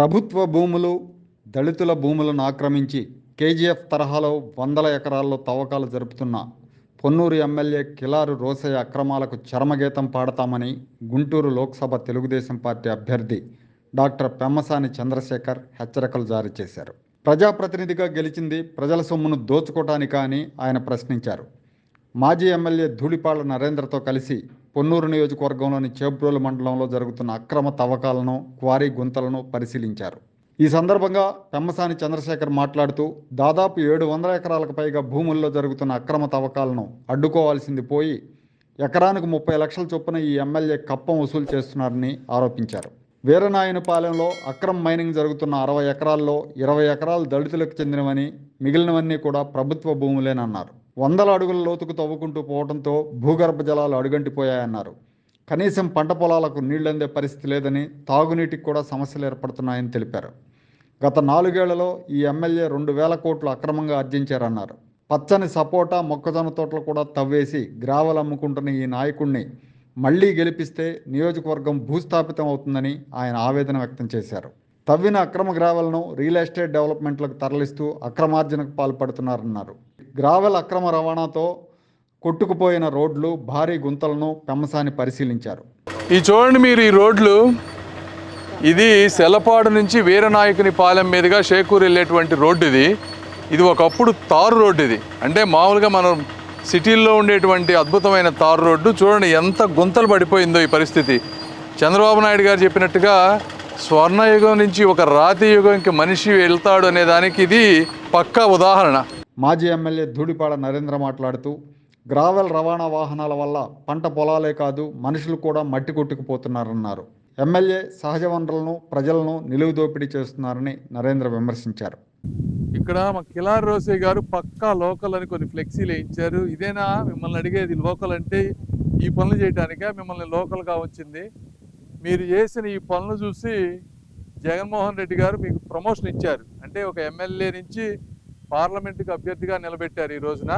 ప్రభుత్వ భూములు దళితుల భూములను ఆక్రమించి కేజీఎఫ్ తరహాలో వందల ఎకరాల్లో తవ్వకాలు జరుపుతున్న పొన్నూరు ఎమ్మెల్యే కిలారు రోసయ్య అక్రమాలకు చరమగీతం పాడతామని గుంటూరు లోక్సభ తెలుగుదేశం పార్టీ అభ్యర్థి డాక్టర్ పెమ్మసాని చంద్రశేఖర్ హెచ్చరికలు జారీ చేశారు. ప్రజాప్రతినిధిగా గెలిచింది ప్రజల సొమ్మును దోచుకోవటానికా అని ఆయన ప్రశ్నించారు. మాజీ ఎమ్మెల్యే ధూళిపాళ్ళ నరేంద్రతో కలిసి పొన్నూరు నియోజకవర్గంలోని చేబ్రోలు మండలంలో జరుగుతున్న అక్రమ తవ్వకాలను క్వారీ గుంతలను పరిశీలించారు. ఈ సందర్భంగా పెమ్మసాని చంద్రశేఖర్ మాట్లాడుతూ దాదాపు ఏడు వందల ఎకరాలకు పైగా భూముల్లో జరుగుతున్న అక్రమ తవ్వకాలను అడ్డుకోవాల్సింది పోయి ఎకరానికి ముప్పై లక్షల చొప్పున ఈ ఎమ్మెల్యే కప్పం వసూలు చేస్తున్నారని ఆరోపించారు. వీరనాయనపాలెంలో అక్రమ మైనింగ్ జరుగుతున్న అరవై ఎకరాల్లో ఇరవై ఎకరాలు దళితులకు చెందినవని మిగిలినవన్నీ కూడా ప్రభుత్వ భూములేనన్నారు. వందల అడుగుల లోతుకు తవ్వుకుంటూ పోవడంతో భూగర్భ జలాలు అడుగంటిపోయాయన్నారు. కనీసం పంట పొలాలకు నీళ్ళందే పరిస్థితి లేదని తాగునీటికి కూడా సమస్యలు ఏర్పడుతున్నాయని తెలిపారు. గత నాలుగేళ్ళలో ఈ ఎమ్మెల్యే రెండు వేల కోట్లు అక్రమంగా ఆర్జించారన్నారు. పచ్చని సపోటా మొక్కజొన్న తోటలు కూడా తవ్వేసి గ్రావలు అమ్ముకుంటున్న ఈ నాయకుణ్ణి మళ్ళీ గెలిపిస్తే నియోజకవర్గం భూస్థాపితం అవుతుందని ఆయన ఆవేదన వ్యక్తం చేశారు. తవ్విన అక్రమ గ్రావలను రియల్ ఎస్టేట్ డెవలప్మెంట్లకు తరలిస్తూ అక్రమార్జనకు పాల్పడుతున్నారన్నారు. గ్రావెల్ అక్రమ రవాణాతో కొట్టుకుపోయిన రోడ్లు భారీ గుంతలను పెమ్మసాని పరిశీలించారు. ఈ చూడండి మీరు ఈ రోడ్లు. ఇది సెలపాడు నుంచి వీరనాయకుని పాలెం మీదుగా షేకూరు వెళ్ళేటువంటి రోడ్డు ఇది. ఇది ఒకప్పుడు తారు రోడ్డు ఇది. అంటే మామూలుగా మనం సిటీల్లో ఉండేటువంటి అద్భుతమైన తారు రోడ్డు. చూడండి ఎంత గుంతలు పడిపోయిందో ఈ పరిస్థితి. చంద్రబాబు నాయుడు గారు చెప్పినట్టుగా స్వర్ణయుగం నుంచి ఒక రాతి యుగంకి మనిషి వెళ్తాడు అనే దానికి ఇది పక్కా ఉదాహరణ. మాజీ ఎమ్మెల్యే ధూడిపాడ నరేంద్ర మాట్లాడుతూ గ్రావెల్ రవాణా వాహనాల వల్ల పంట పొలాలే కాదు మనుషులు కూడా మట్టి కొట్టుకుపోతున్నారన్నారు. ఎమ్మెల్యే సహజ వనరులను ప్రజలను నిలువు దోపిడీ చేస్తున్నారని నరేంద్ర విమర్శించారు. ఇక్కడ మా కిలార్ రోసే గారు పక్కా లోకల్ అని కొన్ని ఫ్లెక్సీలు వేయించారు. ఇదేనా? మిమ్మల్ని అడిగేది లోకల్ అంటే ఈ పనులు చేయడానికే మిమ్మల్ని లోకల్గా వచ్చింది మీరు చేసిన ఈ పనులు చూసి జగన్మోహన్ రెడ్డి గారు మీకు ప్రమోషన్ ఇచ్చారు. అంటే ఒక ఎమ్మెల్యే నుంచి పార్లమెంటుకి అభ్యర్థిగా నిలబెట్టారు ఈ రోజున.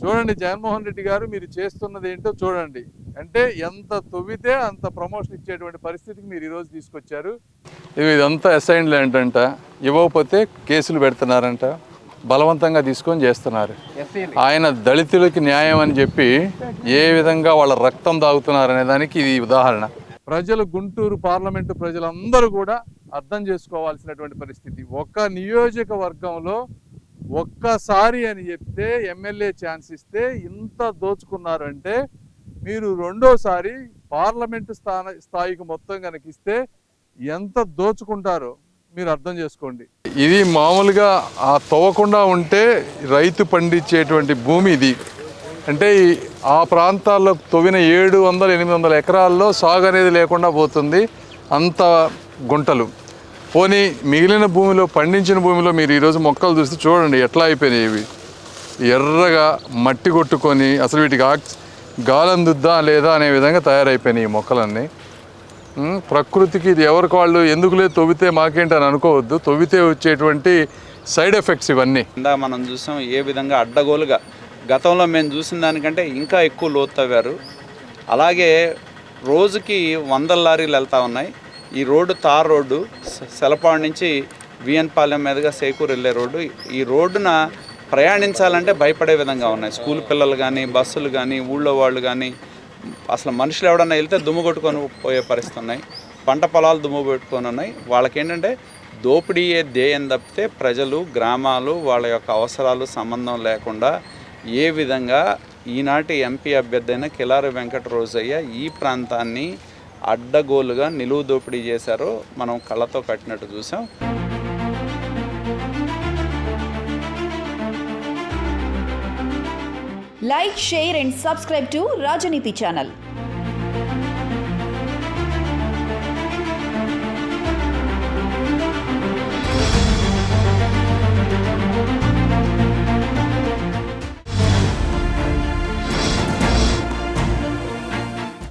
చూడండి జగన్మోహన్ రెడ్డి గారు మీరు చేస్తున్నది ఏంటో చూడండి. అంటే ఎంత తవ్వితే అంత ప్రమోషన్ ఇచ్చేటువంటి పరిస్థితికి మీరు ఈరోజు తీసుకొచ్చారు. ఇదంతా అసైన్ ల్యాండ్ అంట. ఇవ్వకపోతే కేసులు పెడుతున్నారంట. బలవంతంగా తీసుకొని చేస్తున్నారు. ఆయన దళితులకి న్యాయం అని చెప్పి ఏ విధంగా వాళ్ళ రక్తం దాగుతున్నారు అనే దానికి ఇది ఉదాహరణ. ప్రజలు గుంటూరు పార్లమెంటు ప్రజలందరూ కూడా అర్థం చేసుకోవాల్సినటువంటి పరిస్థితి. ఒక్క నియోజకవర్గంలో ఒక్కసారి అని చెప్తే ఎమ్మెల్యే ఛాన్స్ ఇస్తే ఇంత దోచుకున్నారంటే మీరు రెండోసారి పార్లమెంటు స్థాన స్థాయికి మొత్తం కనుక ఇస్తే ఎంత దోచుకుంటారో మీరు అర్థం చేసుకోండి. ఇది మామూలుగా ఆ తవ్వకుండా ఉంటే రైతు పండించేటువంటి భూమి ఇది. అంటే ఆ ప్రాంతాల్లో తవ్విన ఏడు వందల ఎనిమిది వందల ఎకరాల్లో సాగు అనేది లేకుండా పోతుంది. అంత గుంటలు. పోనీ మిగిలిన భూమిలో పండించిన భూమిలో మీరు ఈరోజు మొక్కలు చూస్తే చూడండి ఎట్లా అయిపోయినాయి ఇవి. ఎర్రగా మట్టి కొట్టుకొని అసలు వీటికి ఆక్సి గాలి అందుద్దా లేదా అనే విధంగా తయారైపోయినాయి ఈ మొక్కలన్నీ. ప్రకృతికి ఇది ఎవరికి వాళ్ళు ఎందుకులే తొవితే మాకేంటి అని అనుకోవద్దు. తొవితే వచ్చేటువంటి సైడ్ ఎఫెక్ట్స్ ఇవన్నీ. మనం చూసాం ఏ విధంగా అడ్డగోలుగా. గతంలో మేము చూసిన దానికంటే ఇంకా ఎక్కువ లోతు తవ్వారు. అలాగే రోజుకి వందల లారీలు వెళ్తూ ఉన్నాయి. ఈ రోడ్డు తార్ రోడ్డు సెలపాడు నుంచి విఎన్ పాలెం మీదుగా సేకూరు వెళ్ళే రోడ్డు. ఈ రోడ్డున ప్రయాణించాలంటే భయపడే విధంగా ఉన్నాయి. స్కూల్ పిల్లలు కానీ బస్సులు కానీ ఊళ్ళో వాళ్ళు కానీ అసలు మనుషులు ఎవడన్నా వెళ్తే దుమ్ము కొట్టుకొని పోయే పరిస్థితి ఉన్నాయి. పంట పొలాలు దుమ్ము పెట్టుకొని ఉన్నాయి. వాళ్ళకేంటంటే దోపిడీయే ధ్యేయం తప్పితే ప్రజలు గ్రామాలు వాళ్ళ యొక్క అవసరాలు సంబంధం లేకుండా ఏ విధంగా ఈనాటి ఎంపీ అభ్యర్థి అయిన కిలారి వెంకట రోజయ్య ఈ ప్రాంతాన్ని అడ్డగోలుగా నిలువు దోపిడీ చేశారు మనం కళ్ళతో కట్టినట్టు చూసాం. Like share and subscribe to Rajaneeti channel